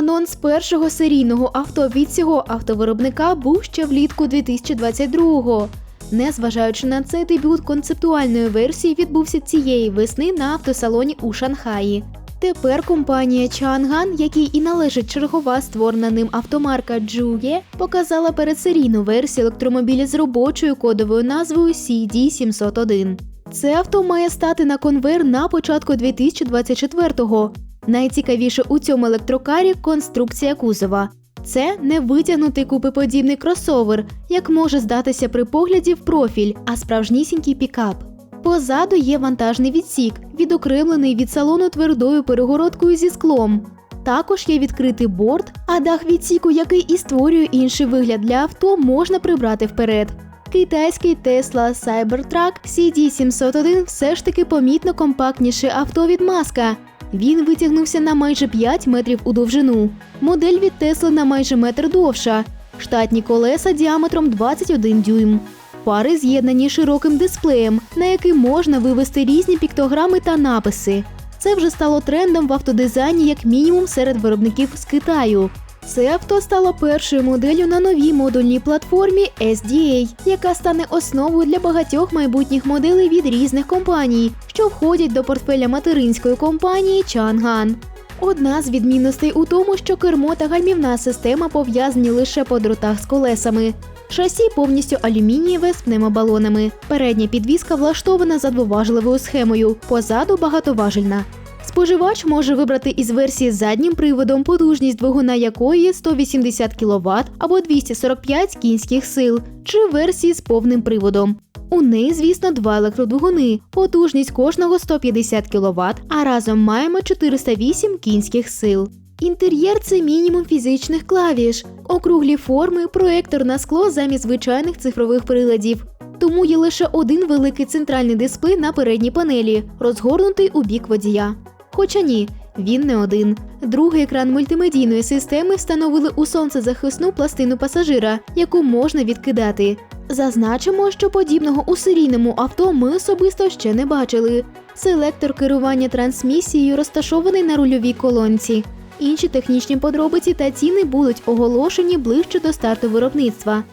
Анонс першого серійного авто від цього автовиробника був ще влітку 2022-го. Незважаючи на це, дебют концептуальної версії відбувся цієї весни на автосалоні у Шанхаї. Тепер компанія Чанган, якій і належить чергова створена ним автомарка Джує, показала передсерійну версію електромобіля з робочою кодовою назвою CD701. Це авто має стати на конвейер на початку 2024-го. Найцікавіше у цьому електрокарі конструкція кузова. Це не витягнутий купиподібний кросовер, як може здатися при погляді в профіль, а справжнісінький пікап. Позаду є вантажний відсік, відокремлений від салону твердою перегородкою зі склом. Також є відкритий борт, а дах відсіку, який і створює інший вигляд для авто, можна прибрати вперед. Китайський Tesla Cybertruck CD701 все ж таки помітно компактніше авто від Маска. Він витягнувся на майже 5 метрів у довжину. Модель від Тесли на майже метр довша. Штатні колеса діаметром 21 дюйм. Пари з'єднані широким дисплеєм, на який можна вивести різні піктограми та написи. Це вже стало трендом в автодизайні як мінімум серед виробників з Китаю. Це авто стало першою моделлю на новій модульній платформі SDA, яка стане основою для багатьох майбутніх моделей від різних компаній, що входять до портфеля материнської компанії Chang'an. Одна з відмінностей у тому, що кермо та гальмівна система пов'язані лише по дротах з колесами. Шасі повністю алюмінієве з пневмобалонами. Передня підвіска влаштована за двоважливою схемою, позаду багатоважельна. Споживач може вибрати із версії з заднім приводом, потужність двигуна якої 180 кВт або 245 кінських сил, чи версії з повним приводом. У неї, звісно, два електродвигуни, потужність кожного 150 кВт, а разом маємо 408 кінських сил. Інтер'єр це мінімум фізичних клавіш, округлі форми, проектор на скло замість звичайних цифрових приладів. Тому є лише один великий центральний дисплей на передній панелі, розгорнутий у бік водія. Хоча ні, він не один. Другий екран мультимедійної системи встановили у сонцезахисну пластину пасажира, яку можна відкидати. Зазначимо, що подібного у серійному авто ми особисто ще не бачили. Селектор керування трансмісією розташований на рульовій колонці. Інші технічні подробиці та ціни будуть оголошені ближче до старту виробництва.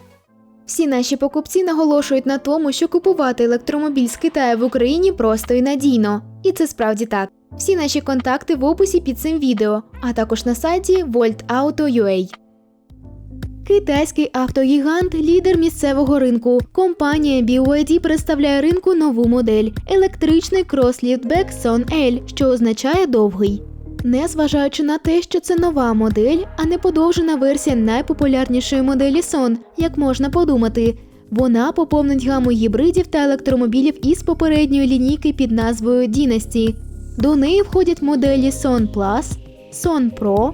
Всі наші покупці наголошують на тому, що купувати електромобіль з Китаю в Україні просто і надійно. І це справді так. Всі наші контакти в описі під цим відео, а також на сайті voltauto.ua. Китайський автогігант лідер місцевого ринку. Компанія BYD представляє ринку нову модель електричний крос-ліфтбек Son L, що означає довгий. Незважаючи на те, що це нова модель, а не подовжена версія найпопулярнішої моделі Son, як можна подумати, вона поповнить гаму гібридів та електромобілів із попередньої лінійки під назвою Dynasty. До неї входять моделі Son Plus, Son Pro,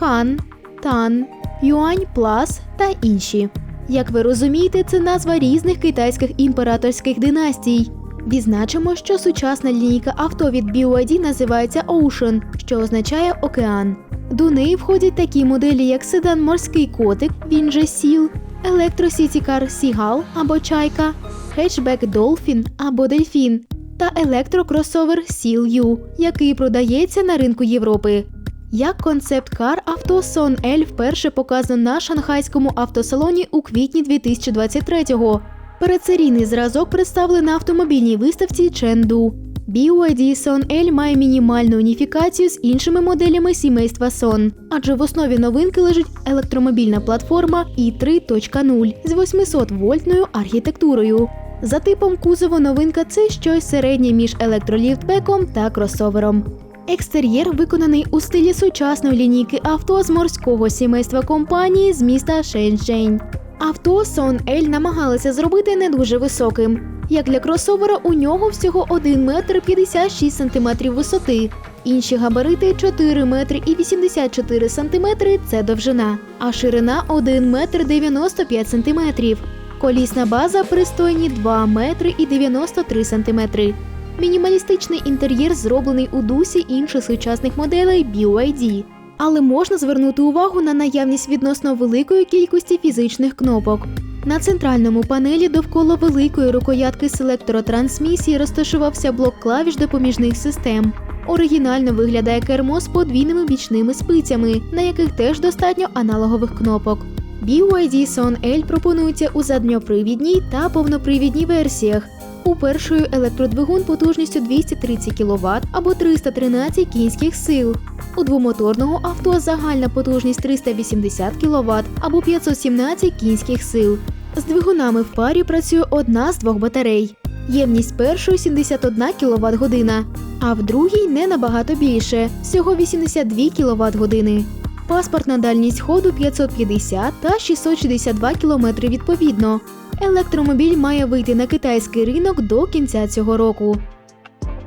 Han, Tan, Yuan Plus та інші. Як ви розумієте, це назва різних китайських імператорських династій. Відзначимо, що сучасна лінійка авто від BYD називається Ocean, що означає океан. До неї входять такі моделі, як седан Морський котик, він же Сіл, електросітікар Сігал або Чайка, хетчбек Dolphin або Дельфін та електрокросовер Seal U, який продається на ринку Європи. Як концепт-кар авто Son L вперше показано на шанхайському автосалоні у квітні 2023-го. Передсерійний зразок представлений на автомобільній виставці Ченду. BYD Son L має мінімальну уніфікацію з іншими моделями сімейства Son, адже в основі новинки лежить електромобільна платформа i3.0 з 800-вольтною архітектурою. За типом кузову новинка це щось середнє між електроліфтбеком та кросовером. Екстер'єр виконаний у стилі сучасної лінійки авто з морського сімейства компанії з міста Шенчжень. Авто Son L намагалися зробити не дуже високим. Як для кросовера, у нього всього 1 метр 56 сантиметрів висоти. Інші габарити 4 метри і 84 сантиметри – це довжина, а ширина 1 метр 95 сантиметрів. Колісна база пристойні 2 метри і 93 сантиметри. Мінімалістичний інтер'єр зроблений у дусі інших сучасних моделей BYD. Але можна звернути увагу на наявність відносно великої кількості фізичних кнопок. На центральному панелі довкола великої рукоятки селектротрансмісії розташувався блок клавіш допоміжних систем. Оригінально виглядає кермо з подвійними бічними спицями, на яких теж достатньо аналогових кнопок. BYD Son L пропонується у задньопривідній та повнопривідній версіях. У першої електродвигун потужністю 230 кВт або 313 кінських сил. У двомоторного авто загальна потужність 380 кВт або 517 кінських сил. З двигунами в парі працює одна з двох батарей. Ємність першої 71 кВт година, а в другій не набагато більше всього 82 кВт години. Паспортна дальність ходу 550 та 662 км відповідно. Електромобіль має вийти на китайський ринок до кінця цього року.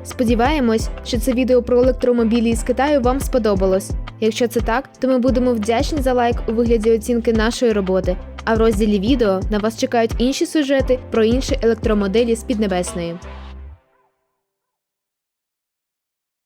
Сподіваємось, що це відео про електромобілі з Китаю вам сподобалось. Якщо це так, то ми будемо вдячні за лайк у вигляді оцінки нашої роботи. А в розділі відео на вас чекають інші сюжети про інші електромоделі з Піднебесної.